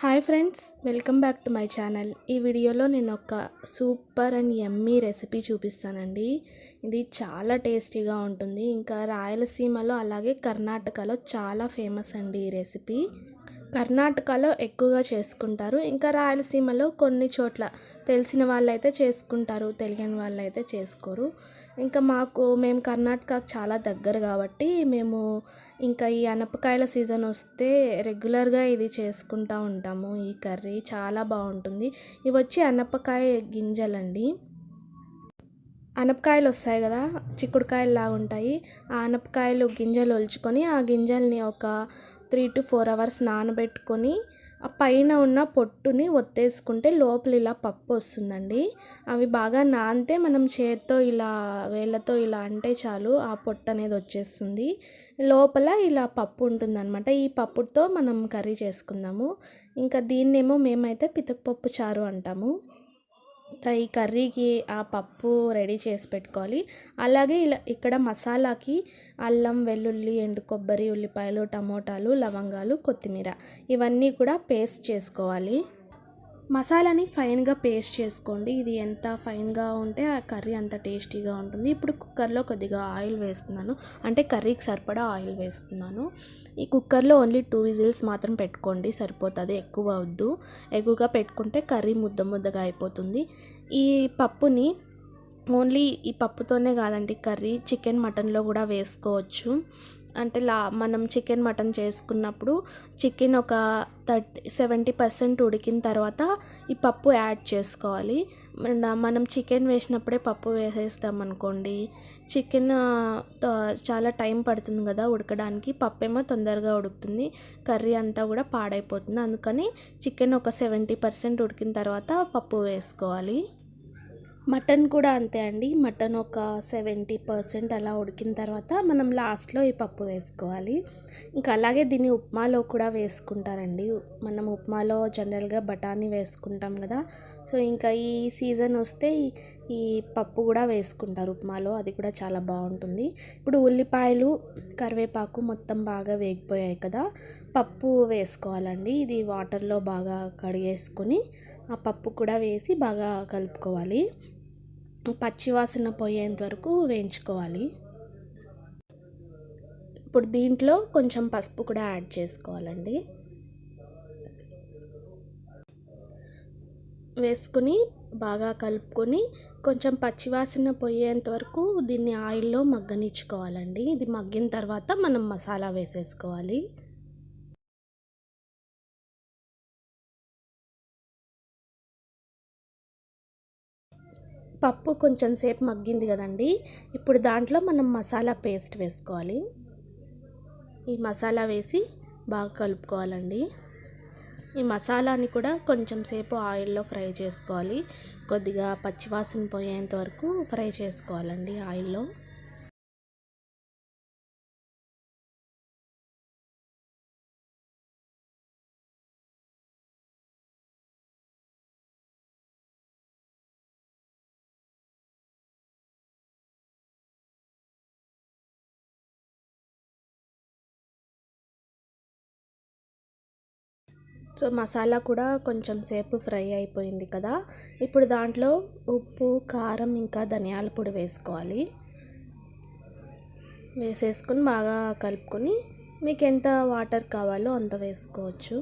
Hi friends welcome back to my channel. ఈ వీడియోలో నేను ఒక సూపర్ అండ్ ఎమ్మీ రెసిపీ చూపిస్తానండి. ఇది చాలా టేస్టీగా ఉంటుంది. ఇంకా రాయలసీమలో అలాగే కర్ణాటకలో చాలా ఫేమస్ అండి ఈ రెసిపీ. కర్ణాటకలో ఎక్కువగా చేసుకుంటారు. ఇంకా రాయలసీమలో కొన్ని చోట్ల తెలిసిన వాళ్ళైతే చేసుకుంటారు తెలియని వాళ్ళైతే చేసుకోరు. ఇంకా మాకు మేము కర్ణాటకకు చాలా దగ్గర కాబట్టి మేము ఇంకా ఈ అనపకాయల సీజన్ వస్తే రెగ్యులర్గా ఇది చేసుకుంటూ ఉంటాము. ఈ కర్రీ చాలా బాగుంటుంది. ఇవి వచ్చి అనపకాయ గింజలండి. అనపకాయలు వస్తాయి కదా చిక్కుడుకాయలు లాగా ఉంటాయి. ఆ అనపకాయలు గింజలు ఒలుచుకొని ఆ గింజల్ని ఒక త్రీ టు ఫోర్ అవర్స్ నానబెట్టుకొని ఆ పైన ఉన్న పొట్టుని ఒత్తేసుకుంటే లోపల ఇలా పప్పు వస్తుందండి. అవి బాగా నానితే మనం చేత్తో ఇలా వేళ్ళతో ఇలా అంటే చాలు ఆ పొట్టు అనేది వచ్చేస్తుంది. లోపల ఇలా పప్పు ఉంటుందన్నమాట. ఈ పప్పుతో మనం కర్రీ చేసుకుందాము. ఇంకా దీన్నేమో మేమైతే పితకపప్పు చారు అంటాము. ఈ కర్రీకి ఆ పప్పు రెడీ చేసి పెట్టుకోవాలి. అలాగే ఇలా ఇక్కడ మసాలాకి అల్లం వెల్లుల్లి ఎండు కొబ్బరి ఉల్లిపాయలు టమోటాలు లవంగాలు కొత్తిమీర ఇవన్నీ కూడా పేస్ట్ చేసుకోవాలి. మసాలాని ఫైన్గా పేస్ట్ చేసుకోండి. ఇది ఎంత ఫైన్గా ఉంటే ఆ కర్రీ అంత టేస్టీగా ఉంటుంది. ఇప్పుడు కుక్కర్లో కొద్దిగా ఆయిల్ వేస్తున్నాను. అంటే కర్రీకి సరిపడా ఆయిల్ వేస్తున్నాను. ఈ కుక్కర్లో ఓన్లీ టూ విజిల్స్ మాత్రం పెట్టుకోండి. సరిపోతుంది. ఎక్కువ వద్దు. ఎక్కువగా పెట్టుకుంటే కర్రీ ముద్ద ముద్దగా అయిపోతుంది. ఈ పప్పుని ఓన్లీ ఈ పప్పుతోనే కాదండి. కర్రీ చికెన్ మటన్లో కూడా వేసుకోవచ్చు. అంటే లా మనం చికెన్ మటన్ చేసుకున్నప్పుడు చికెన్ ఒక థర్టీ సెవెంటీ పర్సెంట్ ఉడికిన తర్వాత ఈ పప్పు యాడ్ చేసుకోవాలి. మనం చికెన్ వేసినప్పుడే పప్పు వేసేస్తాం అనుకోండి. చికెన్ చాలా టైం పడుతుంది కదా ఉడకడానికి. పప్పు ఏమో తొందరగా ఉడుకుతుంది. కర్రీ అంతా కూడా పాడైపోతుంది. అందుకని చికెన్ ఒక సెవెంటీ పర్సెంట్ ఉడికిన తర్వాత పప్పు వేసుకోవాలి. మటన్ కూడా అంతే అండి. మటన్ ఒక సెవెంటీ పర్సెంట్ అలా ఉడికిన తర్వాత మనం లాస్ట్లో ఈ పప్పు వేసుకోవాలి. ఇంకా అలాగే దీన్ని ఉప్మాలో కూడా వేసుకుంటారండి. మనం ఉప్మాలో జనరల్గా బఠానీ వేసుకుంటాం కదా. సో ఇంకా ఈ సీజన్ వస్తే ఈ పప్పు కూడా వేసుకుంటారు ఉప్మాలో. అది కూడా చాలా బాగుంటుంది. ఇప్పుడు ఉల్లిపాయలు కరివేపాకు మొత్తం బాగా వేగిపోయాయి కదా. పప్పు వేసుకోవాలండి. ఇది వాటర్లో బాగా కడిగేసుకొని ఆ పప్పు కూడా వేసి బాగా కలుపుకోవాలి. పచ్చివాసన పోయేంత వరకు వేయించుకోవాలి. ఇప్పుడు దీంట్లో కొంచెం పసుపు కూడా యాడ్ చేసుకోవాలండి. వేసుకుని బాగా కలుపుకొని కొంచెం పచ్చివాసన పోయేంత వరకు దీన్ని ఆయిల్లో మగ్గనిచ్చుకోవాలండి. ఇది మగ్గిన తర్వాత మనం మసాలా వేసేసుకోవాలి. పప్పు కొంచెం సేపు మగ్గింది కదండి. ఇప్పుడు దాంట్లో మనం మసాలా పేస్ట్ వేసుకోవాలి. ఈ మసాలా వేసి బాగా కలుపుకోవాలండి. ఈ మసాలాని కూడా కొంచెం సేపు ఆయిల్లో ఫ్రై చేసుకోవాలి. కొద్దిగా పచ్చివాసన పోయేంత వరకు ఫ్రై చేసుకోవాలండి ఆయిల్లో. సో మసాలా కూడా కొంచెం సేపు ఫ్రై అయిపోయింది కదా. ఇప్పుడు దాంట్లో ఉప్పు కారం ఇంకా ధనియాల పొడి వేసుకోవాలి. వేసేసుకొని బాగా కలుపుకొని మీకు ఎంత వాటర్ కావాలో అంత వేసుకోవచ్చు.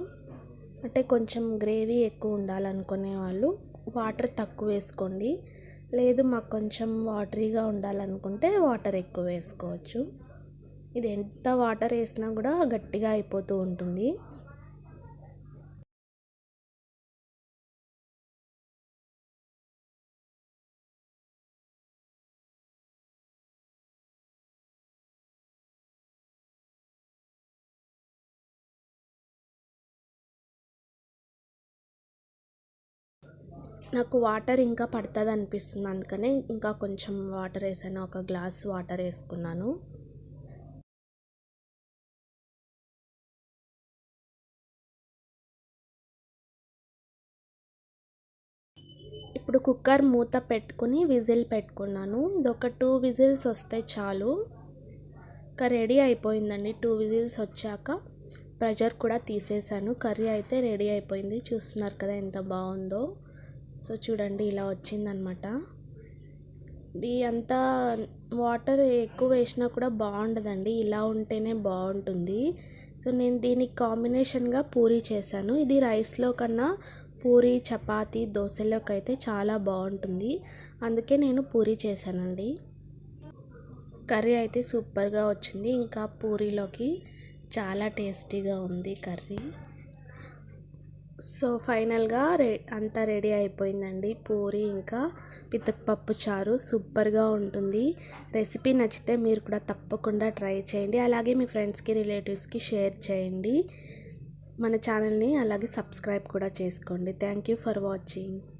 అంటే కొంచెం గ్రేవీ ఎక్కువ ఉండాలనుకునే వాళ్ళు వాటర్ తక్కువ వేసుకోండి. లేదు మాకు కొంచెం వాటరీగా ఉండాలనుకుంటే వాటర్ ఎక్కువ వేసుకోవచ్చు. ఇది ఎంత వాటర్ వేసినా కూడా గట్టిగా అయిపోతూ ఉంటుంది. నాకు వాటర్ ఇంకా పడుతుంది అనిపిస్తుంది అందుకనే ఇంకా కొంచెం వాటర్ వేసాను. ఒక గ్లాస్ వాటర్ వేసుకున్నాను. ఇప్పుడు కుక్కర్ మూత పెట్టుకుని విజిల్ పెట్టుకున్నాను. ఇది ఒక టూ విజిల్స్ వస్తే చాలు. ఇంకా రెడీ అయిపోయిందండి. టూ విజిల్స్ వచ్చాక ప్రెషర్ కూడా తీసేసాను. కర్రీ అయితే రెడీ అయిపోయింది. చూస్తున్నారు కదా ఎంత బాగుందో. సో చూడండి ఇలా వచ్చిందనమాట ఇది అంతా వాటర్ ఎక్కువ వేసినా కూడా బాగుండదండి. ఇలా ఉంటేనే బాగుంటుంది. సో నేను దీనికి కాంబినేషన్గా పూరీ చేశాను. ఇది రైస్లో కన్నా పూరి చపాతి దోశలోకి అయితే చాలా బాగుంటుంది. అందుకే నేను పూరీ చేశానండి. కర్రీ అయితే సూపర్గా వచ్చింది. ఇంకా పూరీలోకి చాలా టేస్టీగా ఉంది కర్రీ. సో ఫైనల్గా రె అంతా రెడీ అయిపోయిందండి. పూరి ఇంకా పితపప్పు చారు సూపర్గా ఉంటుంది. రెసిపీ నచ్చితే మీరు కూడా తప్పకుండా ట్రై చేయండి. అలాగే మీ ఫ్రెండ్స్కి రిలేటివ్స్కి షేర్ చేయండి. మన ఛానల్ని అలాగే సబ్స్క్రైబ్ కూడా చేసుకోండి. Thank you for watching.